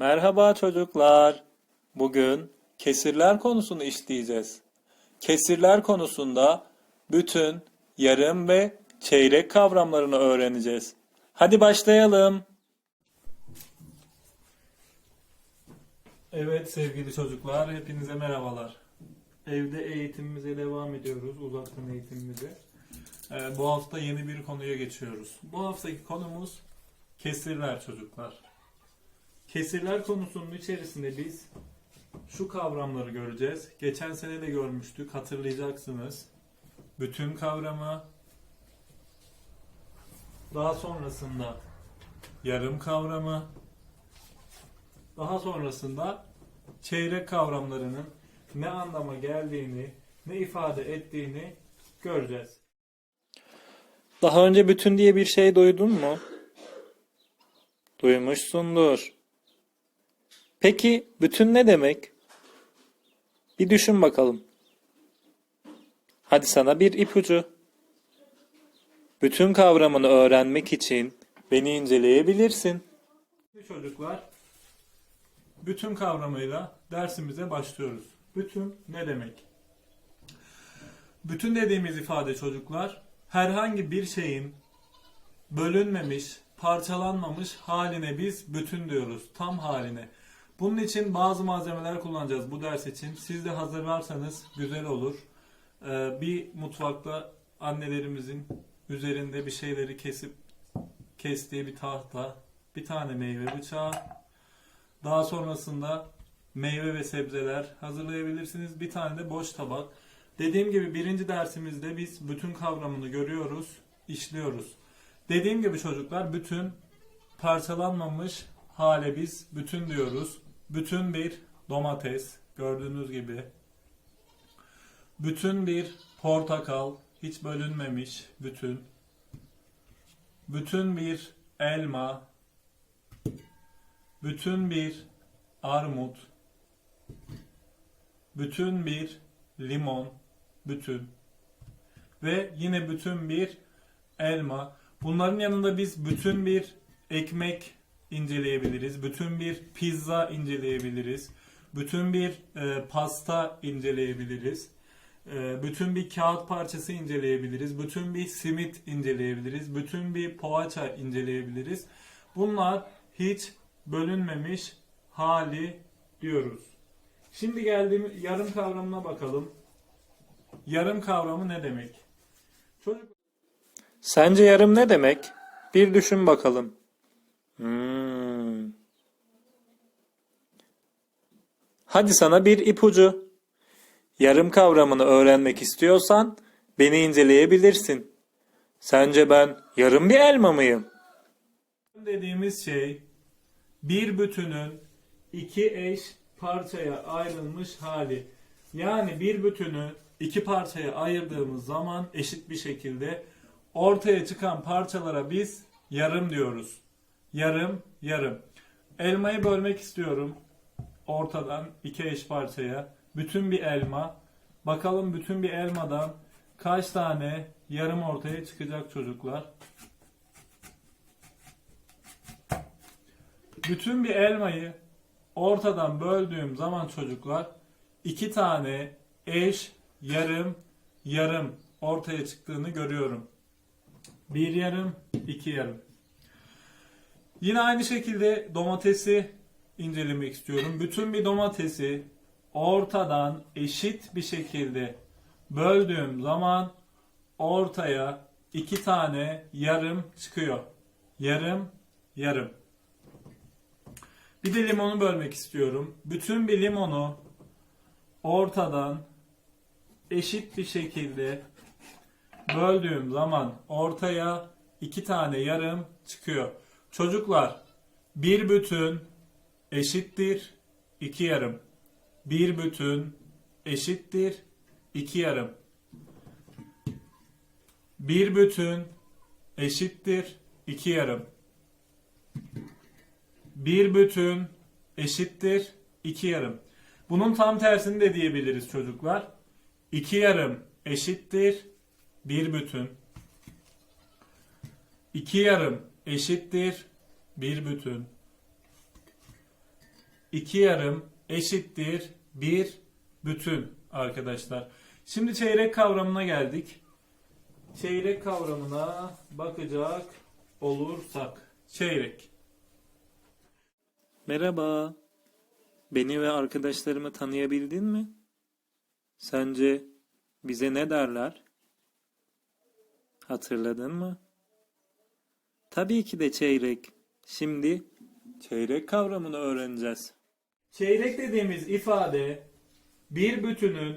Merhaba çocuklar. Bugün kesirler konusunu işleyeceğiz. Kesirler konusunda bütün, yarım ve çeyrek kavramlarını öğreneceğiz. Hadi başlayalım. Evet sevgili çocuklar, hepinize merhabalar. Evde eğitimimize devam ediyoruz, uzaktan eğitimimize. Ee, bu hafta yeni bir konuya geçiyoruz. Bu haftaki konumuz kesirler çocuklar. Kesirler konusunun içerisinde biz şu kavramları göreceğiz. Geçen sene de görmüştük, hatırlayacaksınız. Bütün kavramı, daha sonrasında yarım kavramı, daha sonrasında çeyrek kavramlarının ne anlama geldiğini, ne ifade ettiğini göreceğiz. Daha önce bütün diye bir şey duydun mu? Duymuşsundur. Peki bütün ne demek? Bir düşün bakalım. Hadi sana bir ipucu. Bütün kavramını öğrenmek için beni inceleyebilirsin. Çocuklar, bütün kavramıyla dersimize başlıyoruz. Bütün ne demek? Bütün dediğimiz ifade çocuklar, herhangi bir şeyin bölünmemiş, parçalanmamış haline biz bütün diyoruz. Tam haline. Bunun için bazı malzemeler kullanacağız bu ders için. Siz de hazırlarsanız güzel olur. Ee, bir mutfakta annelerimizin üzerinde bir şeyleri kesip kestiği bir tahta, bir tane meyve bıçağı, daha sonrasında meyve ve sebzeler hazırlayabilirsiniz. Bir tane de boş tabak. Dediğim gibi birinci dersimizde biz bütün kavramını görüyoruz, işliyoruz. Dediğim gibi çocuklar bütün parçalanmamış hale biz bütün diyoruz. Bütün bir domates gördüğünüz gibi. Bütün bir portakal hiç bölünmemiş bütün. Bütün bir elma. Bütün bir armut. Bütün bir limon. Bütün. Ve yine bütün bir elma. Bunların yanında biz bütün bir ekmek inceleyebiliriz. Bütün bir pizza inceleyebiliriz. Bütün bir e, pasta inceleyebiliriz. E, bütün bir kağıt parçası inceleyebiliriz. Bütün bir simit inceleyebiliriz. Bütün bir poğaça inceleyebiliriz. Bunlar hiç bölünmemiş hali diyoruz. Şimdi geldiğim yarım kavramına bakalım. Yarım kavramı ne demek? Çocuk Sence yarım ne demek? Bir düşün bakalım. Hmm. Hadi sana bir ipucu. Yarım kavramını öğrenmek istiyorsan beni inceleyebilirsin. Sence ben yarım bir elma mıyım? Dediğimiz şey bir bütünün iki eş parçaya ayrılmış hali. Yani bir bütünü iki parçaya ayırdığımız zaman eşit bir şekilde ortaya çıkan parçalara biz yarım diyoruz. Yarım, yarım. Elmayı bölmek istiyorum. Ortadan iki eş parçaya. Bütün bir elma. Bakalım bütün bir elmadan kaç tane yarım ortaya çıkacak çocuklar. Bütün bir elmayı ortadan böldüğüm zaman çocuklar iki tane eş, yarım, yarım ortaya çıktığını görüyorum. Bir yarım, iki yarım. Yine aynı şekilde domatesi incelemek istiyorum. Bütün bir domatesi ortadan eşit bir şekilde böldüğüm zaman ortaya iki tane yarım çıkıyor. Yarım, yarım. Bir de limonu bölmek istiyorum. Bütün bir limonu ortadan eşit bir şekilde böldüğüm zaman ortaya iki tane yarım çıkıyor. Çocuklar bir bütün eşittir iki yarım. Bir bütün eşittir iki yarım. Bir bütün eşittir iki yarım. Bir bütün eşittir iki yarım. Bunun tam tersini de diyebiliriz çocuklar. İki yarım eşittir bir bütün. İki yarım eşittir bir bütün. iki yarım eşittir bir bütün arkadaşlar. Şimdi çeyrek kavramına geldik. Çeyrek kavramına bakacak olursak. Çeyrek. Merhaba. Beni ve arkadaşlarımı tanıyabildin mi? Sence bize ne derler? Hatırladın mı? Tabii ki de çeyrek. Şimdi çeyrek kavramını öğreneceğiz. Çeyrek dediğimiz ifade bir bütünün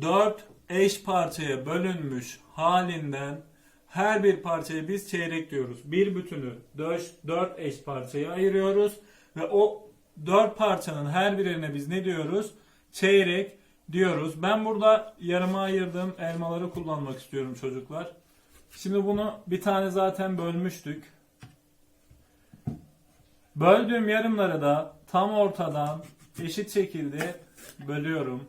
dört eş parçaya bölünmüş halinden her bir parçaya biz çeyrek diyoruz. Bir bütünü dört, dört eş parçaya ayırıyoruz ve o dört parçanın her birine biz ne diyoruz? Çeyrek diyoruz. Ben burada yarıma ayırdığım elmaları kullanmak istiyorum çocuklar. Şimdi bunu bir tane zaten bölmüştük. Böldüğüm yarımları da tam ortadan eşit şekilde bölüyorum.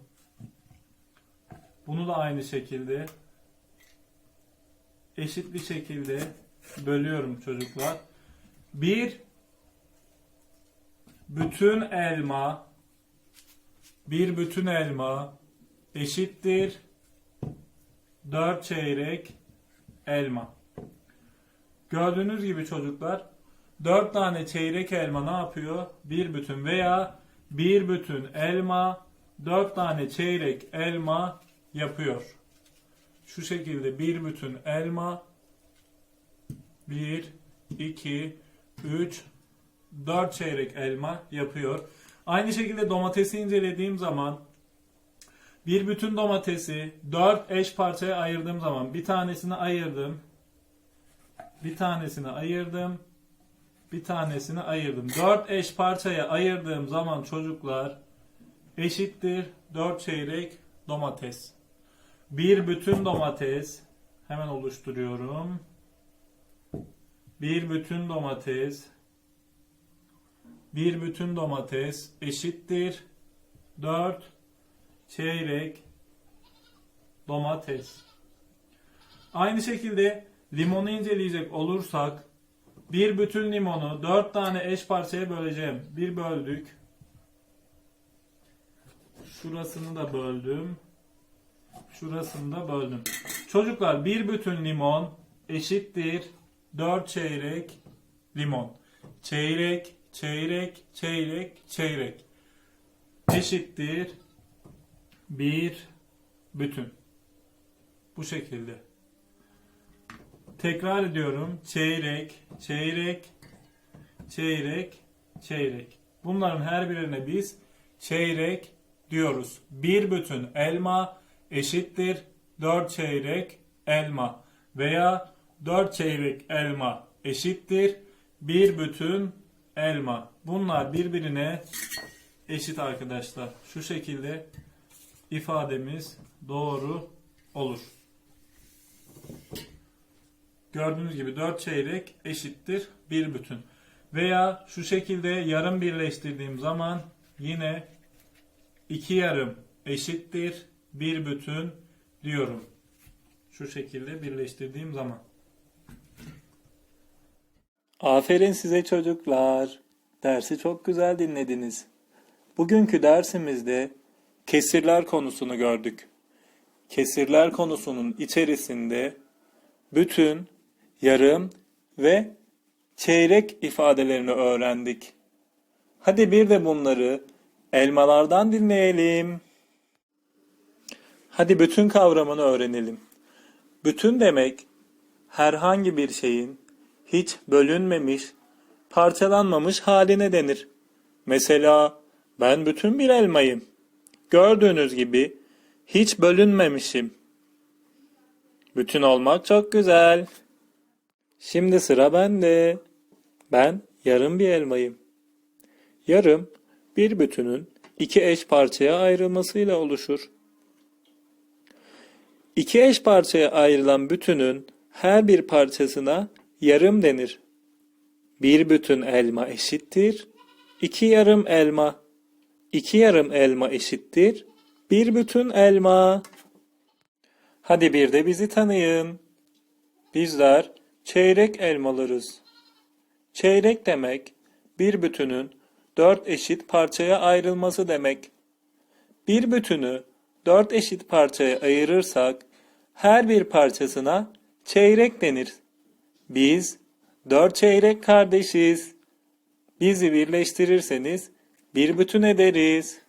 Bunu da aynı şekilde eşit bir şekilde bölüyorum çocuklar. Bir bütün elma bir bütün elma eşittir 4 çeyrek elma. Gördüğünüz gibi çocuklar 4 tane çeyrek elma ne yapıyor? Bir bütün veya bir bütün elma 4 tane çeyrek elma yapıyor. Şu şekilde bir bütün elma 1 2 3 4 çeyrek elma yapıyor. Aynı şekilde domatesi incelediğim zaman bir bütün domatesi 4 eş parçaya ayırdığım zaman bir tanesini ayırdım. Bir tanesini ayırdım. Bir tanesini ayırdım. 4 eş parçaya ayırdığım zaman çocuklar eşittir 4 çeyrek domates. Bir bütün domates hemen oluşturuyorum. Bir bütün domates bir bütün domates eşittir 4 çeyrek domates. Aynı şekilde limonu inceleyecek olursak bir bütün limonu 4 tane eş parçaya böleceğim. Bir böldük. Şurasını da böldüm. Şurasını da böldüm. Çocuklar bir bütün limon eşittir 4 çeyrek limon. Çeyrek, çeyrek, çeyrek, çeyrek. Eşittir bir bütün. Bu şekilde. Tekrar ediyorum. Çeyrek, çeyrek, çeyrek, çeyrek. Bunların her birine biz çeyrek diyoruz. Bir bütün elma eşittir 4 çeyrek elma veya 4 çeyrek elma eşittir bir bütün elma. Bunlar birbirine eşit arkadaşlar. Şu şekilde ifademiz doğru olur. Gördüğünüz gibi 4 çeyrek eşittir bir bütün. Veya şu şekilde yarım birleştirdiğim zaman yine 2 yarım eşittir bir bütün diyorum. Şu şekilde birleştirdiğim zaman. Aferin size çocuklar. Dersi çok güzel dinlediniz. Bugünkü dersimizde kesirler konusunu gördük. Kesirler konusunun içerisinde bütün, yarım ve çeyrek ifadelerini öğrendik. Hadi bir de bunları elmalardan dinleyelim. Hadi bütün kavramını öğrenelim. Bütün demek herhangi bir şeyin hiç bölünmemiş, parçalanmamış haline denir. Mesela ben bütün bir elmayım. Gördüğünüz gibi hiç bölünmemişim. Bütün olmak çok güzel. Şimdi sıra bende. Ben yarım bir elmayım. Yarım bir bütünün iki eş parçaya ayrılmasıyla oluşur. İki eş parçaya ayrılan bütünün her bir parçasına yarım denir. Bir bütün elma eşittir. iki yarım elma. İki yarım elma eşittir. Bir bütün elma. Hadi bir de bizi tanıyın. Bizler çeyrek elmalarız. Çeyrek demek bir bütünün dört eşit parçaya ayrılması demek. Bir bütünü dört eşit parçaya ayırırsak her bir parçasına çeyrek denir. Biz dört çeyrek kardeşiz. Bizi birleştirirseniz bir bütün ederiz.